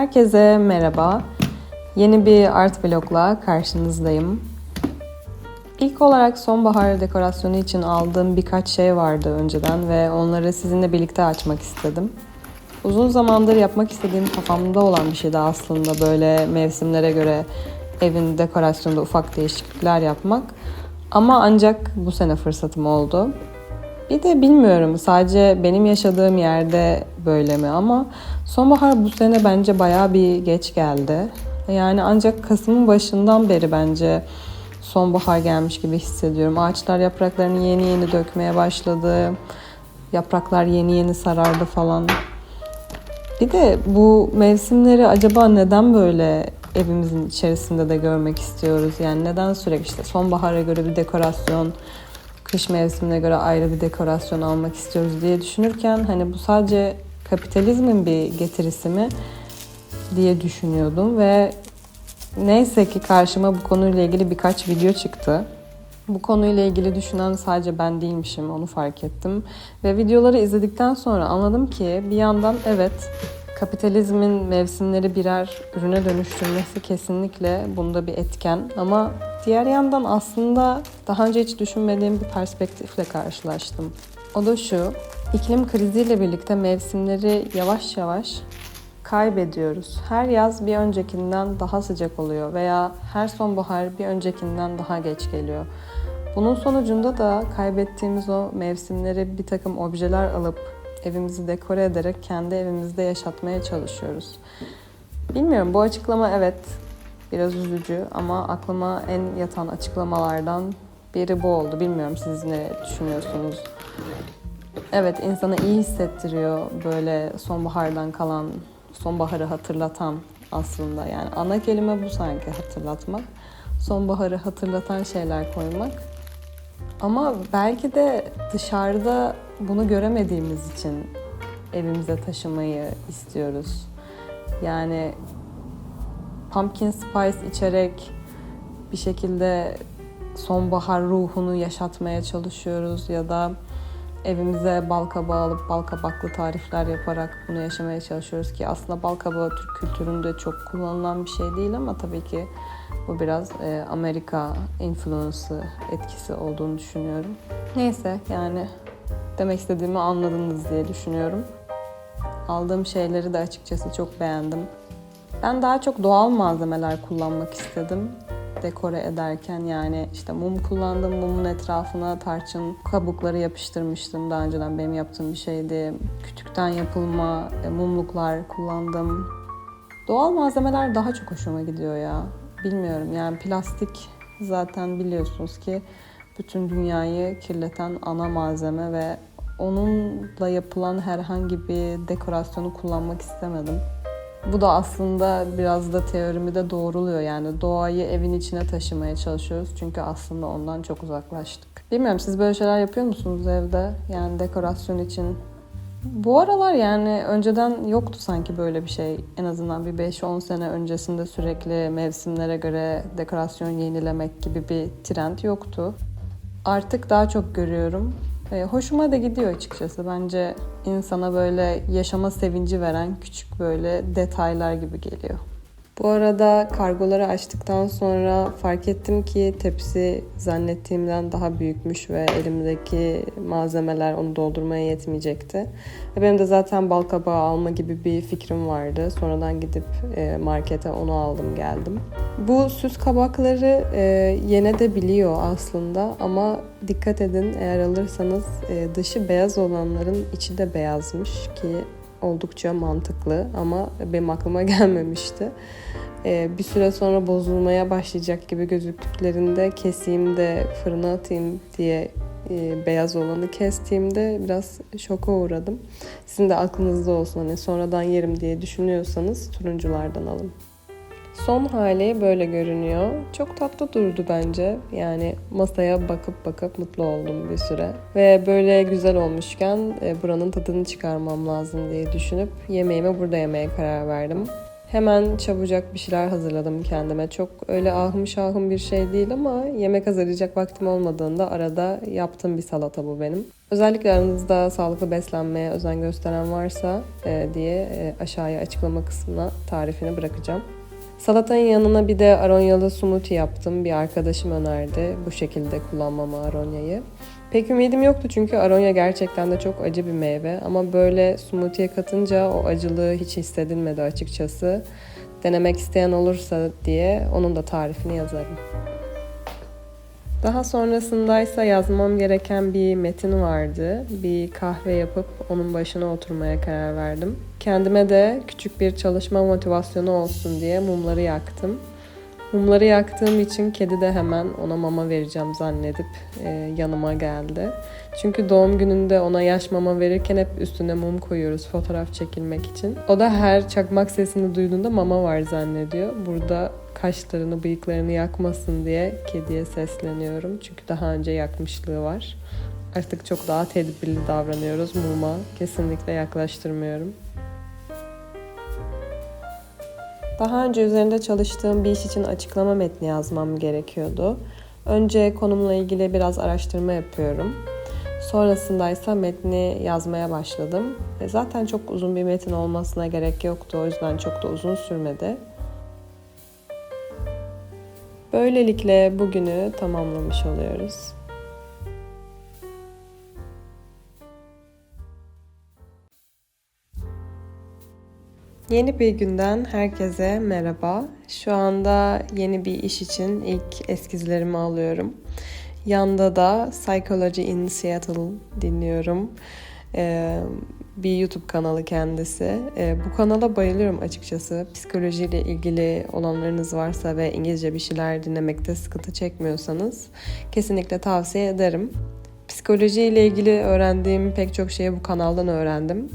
Herkese merhaba. Yeni bir art vlogla karşınızdayım. İlk olarak sonbahar dekorasyonu için aldığım birkaç şey vardı önceden ve onları sizinle birlikte açmak istedim. Uzun zamandır yapmak istediğim kafamda olan bir şeydi aslında böyle mevsimlere göre evin dekorasyonunda ufak değişiklikler yapmak. Ama ancak bu sene fırsatım oldu. Bir de bilmiyorum sadece benim yaşadığım yerde böyle mi ama sonbahar bu sene bence bayağı bir geç geldi. Yani ancak Kasım'ın başından beri bence sonbahar gelmiş gibi hissediyorum. Ağaçlar yapraklarını yeni yeni dökmeye başladı. Yapraklar yeni yeni sarardı falan. Bir de bu mevsimleri acaba neden böyle evimizin içerisinde de görmek istiyoruz? Yani neden sürekli işte sonbahara göre bir dekorasyon, kış mevsimine göre ayrı bir dekorasyon almak istiyoruz diye düşünürken hani bu sadece kapitalizmin bir getirisi mi diye düşünüyordum ve neyse ki karşıma bu konuyla ilgili birkaç video çıktı. Bu konuyla ilgili düşünen sadece ben değilmişim onu fark ettim. Ve videoları izledikten sonra anladım ki bir yandan evet kapitalizmin mevsimleri birer ürüne dönüştürmesi kesinlikle bunda bir etken. Ama diğer yandan aslında daha önce hiç düşünmediğim bir perspektifle karşılaştım. O da şu, iklim kriziyle birlikte mevsimleri yavaş yavaş kaybediyoruz. Her yaz bir öncekinden daha sıcak oluyor veya her sonbahar bir öncekinden daha geç geliyor. Bunun sonucunda da kaybettiğimiz o mevsimleri bir takım objeler alıp evimizi dekore ederek kendi evimizde yaşatmaya çalışıyoruz. Bilmiyorum bu açıklama evet biraz üzücü ama aklıma en yatan açıklamalardan biri bu oldu. Bilmiyorum siz ne düşünüyorsunuz? Evet insana iyi hissettiriyor böyle sonbahardan kalan, sonbaharı hatırlatan aslında. Yani ana kelime bu sanki hatırlatmak. Sonbaharı hatırlatan şeyler koymak. Ama belki de dışarıda bunu göremediğimiz için evimize taşımayı istiyoruz. Yani pumpkin spice içerek bir şekilde sonbahar ruhunu yaşatmaya çalışıyoruz ya da evimize bal kabağı alıp bal tarifler yaparak bunu yaşamaya çalışıyoruz ki aslında bal kabağı Türk kültüründe çok kullanılan bir şey değil ama tabii ki bu biraz e, Amerika influence'ı etkisi olduğunu düşünüyorum. Neyse yani demek istediğimi anladınız diye düşünüyorum. Aldığım şeyleri de açıkçası çok beğendim. Ben daha çok doğal malzemeler kullanmak istedim dekore ederken yani işte mum kullandım. Mumun etrafına tarçın kabukları yapıştırmıştım. Daha önceden benim yaptığım bir şeydi. Kütükten yapılma e, mumluklar kullandım. Doğal malzemeler daha çok hoşuma gidiyor ya. Bilmiyorum yani plastik zaten biliyorsunuz ki bütün dünyayı kirleten ana malzeme ve onunla yapılan herhangi bir dekorasyonu kullanmak istemedim. Bu da aslında biraz da teorimi de doğruluyor. Yani doğayı evin içine taşımaya çalışıyoruz. Çünkü aslında ondan çok uzaklaştık. Bilmiyorum siz böyle şeyler yapıyor musunuz evde? Yani dekorasyon için. Bu aralar yani önceden yoktu sanki böyle bir şey. En azından bir 5-10 sene öncesinde sürekli mevsimlere göre dekorasyon yenilemek gibi bir trend yoktu. Artık daha çok görüyorum. E, hoşuma da gidiyor açıkçası. Bence insana böyle yaşama sevinci veren küçük böyle detaylar gibi geliyor. Bu arada kargoları açtıktan sonra fark ettim ki tepsi zannettiğimden daha büyükmüş ve elimdeki malzemeler onu doldurmaya yetmeyecekti. Ve benim de zaten bal kabağı alma gibi bir fikrim vardı. Sonradan gidip e, markete onu aldım geldim. Bu süs kabakları e, yenedebiliyor aslında ama dikkat edin eğer alırsanız e, dışı beyaz olanların içi de beyazmış ki oldukça mantıklı ama benim aklıma gelmemişti. Ee, bir süre sonra bozulmaya başlayacak gibi gözüktüklerinde keseyim de fırına atayım diye e, beyaz olanı kestiğimde biraz şoka uğradım. Sizin de aklınızda olsun hani sonradan yerim diye düşünüyorsanız turunculardan alın. Son hali böyle görünüyor. Çok tatlı durdu bence. Yani masaya bakıp bakıp mutlu oldum bir süre. Ve böyle güzel olmuşken e, buranın tadını çıkarmam lazım diye düşünüp yemeğimi burada yemeye karar verdim. Hemen çabucak bir şeyler hazırladım kendime. Çok öyle ahım şahım bir şey değil ama yemek hazırlayacak vaktim olmadığında arada yaptığım bir salata bu benim. Özellikle aranızda sağlıklı beslenmeye özen gösteren varsa e, diye e, aşağıya açıklama kısmına tarifini bırakacağım. Salatanın yanına bir de aronyalı smoothie yaptım. Bir arkadaşım önerdi bu şekilde kullanmamı aronyayı. Pek ümidim yoktu çünkü aronya gerçekten de çok acı bir meyve ama böyle smoothie'ye katınca o acılığı hiç hissedilmedi açıkçası. Denemek isteyen olursa diye onun da tarifini yazarım. Daha sonrasındaysa yazmam gereken bir metin vardı. Bir kahve yapıp onun başına oturmaya karar verdim. Kendime de küçük bir çalışma motivasyonu olsun diye mumları yaktım. Mumları yaktığım için kedi de hemen ona mama vereceğim zannedip e, yanıma geldi. Çünkü doğum gününde ona yaş mama verirken hep üstüne mum koyuyoruz fotoğraf çekilmek için. O da her çakmak sesini duyduğunda mama var zannediyor. Burada kaşlarını, bıyıklarını yakmasın diye kediye sesleniyorum. Çünkü daha önce yakmışlığı var. Artık çok daha tedbirli davranıyoruz muma. Kesinlikle yaklaştırmıyorum. Daha önce üzerinde çalıştığım bir iş için açıklama metni yazmam gerekiyordu. Önce konumla ilgili biraz araştırma yapıyorum. Sonrasında ise metni yazmaya başladım. E zaten çok uzun bir metin olmasına gerek yoktu. O yüzden çok da uzun sürmedi. Böylelikle bugünü tamamlamış oluyoruz. Yeni bir günden herkese merhaba. Şu anda yeni bir iş için ilk eskizlerimi alıyorum. Yanda da Psychology in Seattle dinliyorum. Ee, bir YouTube kanalı kendisi. Ee, bu kanala bayılıyorum açıkçası. Psikolojiyle ilgili olanlarınız varsa ve İngilizce bir şeyler dinlemekte sıkıntı çekmiyorsanız kesinlikle tavsiye ederim. Psikoloji ile ilgili öğrendiğim pek çok şeyi bu kanaldan öğrendim.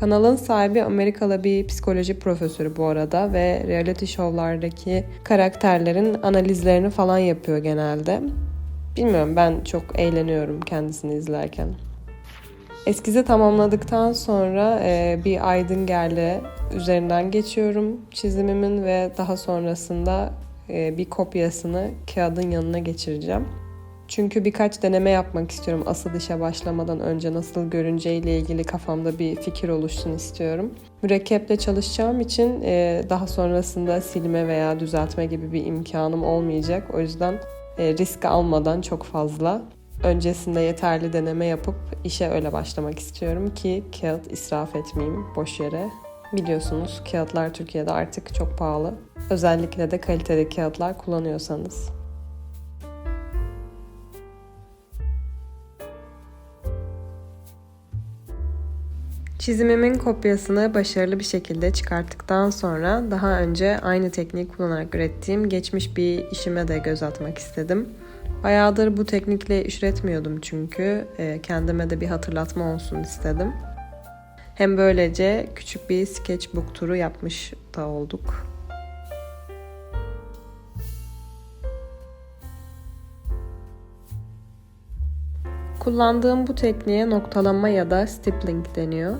Kanalın sahibi Amerikalı bir psikoloji profesörü bu arada ve reality show'lardaki karakterlerin analizlerini falan yapıyor genelde. Bilmiyorum ben çok eğleniyorum kendisini izlerken. Eskizi tamamladıktan sonra e, bir Aydınger'le üzerinden geçiyorum çizimimin ve daha sonrasında e, bir kopyasını kağıdın yanına geçireceğim. Çünkü birkaç deneme yapmak istiyorum asıl işe başlamadan önce nasıl görüneceğiyle ilgili kafamda bir fikir oluşsun istiyorum. Mürekkeple çalışacağım için e, daha sonrasında silme veya düzeltme gibi bir imkanım olmayacak. O yüzden e, risk almadan çok fazla öncesinde yeterli deneme yapıp işe öyle başlamak istiyorum ki kağıt israf etmeyeyim boş yere. Biliyorsunuz kağıtlar Türkiye'de artık çok pahalı. Özellikle de kaliteli kağıtlar kullanıyorsanız. Çizimimin kopyasını başarılı bir şekilde çıkarttıktan sonra daha önce aynı tekniği kullanarak ürettiğim geçmiş bir işime de göz atmak istedim. Bayağıdır bu teknikle iş üretmiyordum çünkü e, kendime de bir hatırlatma olsun istedim. Hem böylece küçük bir sketchbook turu yapmış da olduk. Kullandığım bu tekniğe noktalama ya da stippling deniyor.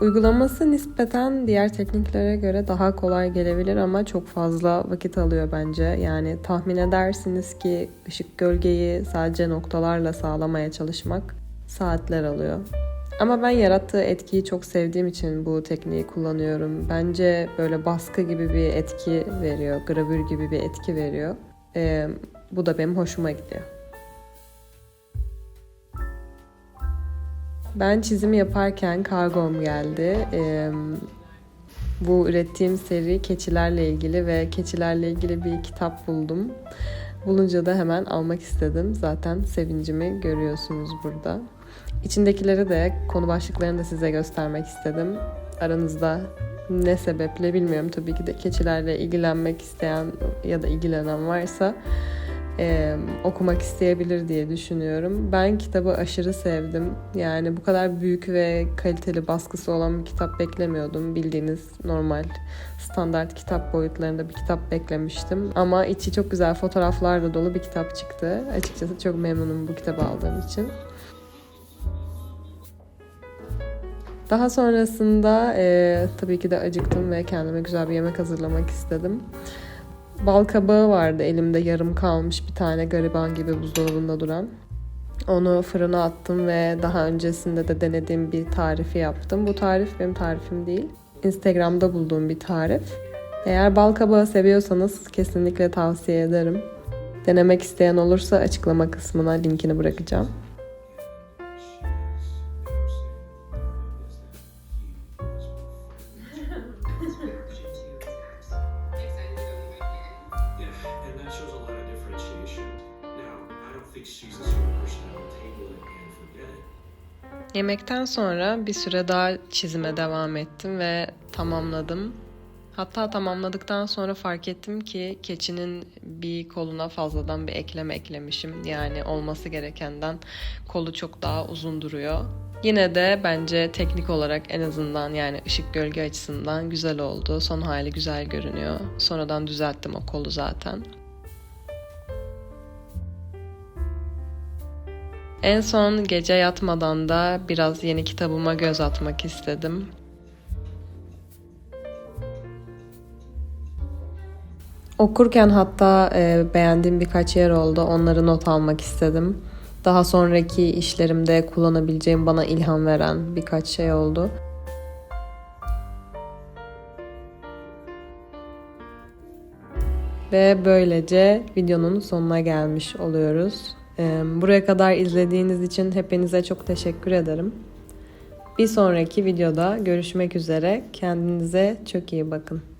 Uygulaması nispeten diğer tekniklere göre daha kolay gelebilir ama çok fazla vakit alıyor bence. Yani tahmin edersiniz ki ışık gölgeyi sadece noktalarla sağlamaya çalışmak saatler alıyor. Ama ben yarattığı etkiyi çok sevdiğim için bu tekniği kullanıyorum. Bence böyle baskı gibi bir etki veriyor, gravür gibi bir etki veriyor. Ee, bu da benim hoşuma gidiyor. Ben çizim yaparken kargom geldi. Ee, bu ürettiğim seri keçilerle ilgili ve keçilerle ilgili bir kitap buldum. Bulunca da hemen almak istedim. Zaten sevincimi görüyorsunuz burada. İçindekileri de konu başlıklarını da size göstermek istedim. Aranızda ne sebeple bilmiyorum tabii ki de keçilerle ilgilenmek isteyen ya da ilgilenen varsa e, okumak isteyebilir diye düşünüyorum. Ben kitabı aşırı sevdim. Yani bu kadar büyük ve kaliteli baskısı olan bir kitap beklemiyordum. Bildiğiniz normal standart kitap boyutlarında bir kitap beklemiştim. Ama içi çok güzel fotoğraflarla dolu bir kitap çıktı. Açıkçası çok memnunum bu kitabı aldığım için. Daha sonrasında e, tabii ki de acıktım ve kendime güzel bir yemek hazırlamak istedim. Bal kabağı vardı elimde yarım kalmış bir tane gariban gibi buzdolabında duran. Onu fırına attım ve daha öncesinde de denediğim bir tarifi yaptım. Bu tarif benim tarifim değil. Instagram'da bulduğum bir tarif. Eğer bal kabağı seviyorsanız kesinlikle tavsiye ederim. Denemek isteyen olursa açıklama kısmına linkini bırakacağım. Yemekten sonra bir süre daha çizime devam ettim ve tamamladım. Hatta tamamladıktan sonra fark ettim ki keçinin bir koluna fazladan bir ekleme eklemişim. Yani olması gerekenden kolu çok daha uzun duruyor. Yine de bence teknik olarak en azından yani ışık gölge açısından güzel oldu. Son hali güzel görünüyor. Sonradan düzelttim o kolu zaten. En son gece yatmadan da biraz yeni kitabıma göz atmak istedim. Okurken hatta e, beğendiğim birkaç yer oldu. Onları not almak istedim. Daha sonraki işlerimde kullanabileceğim bana ilham veren birkaç şey oldu. Ve böylece videonun sonuna gelmiş oluyoruz. Buraya kadar izlediğiniz için hepinize çok teşekkür ederim. Bir sonraki videoda görüşmek üzere. Kendinize çok iyi bakın.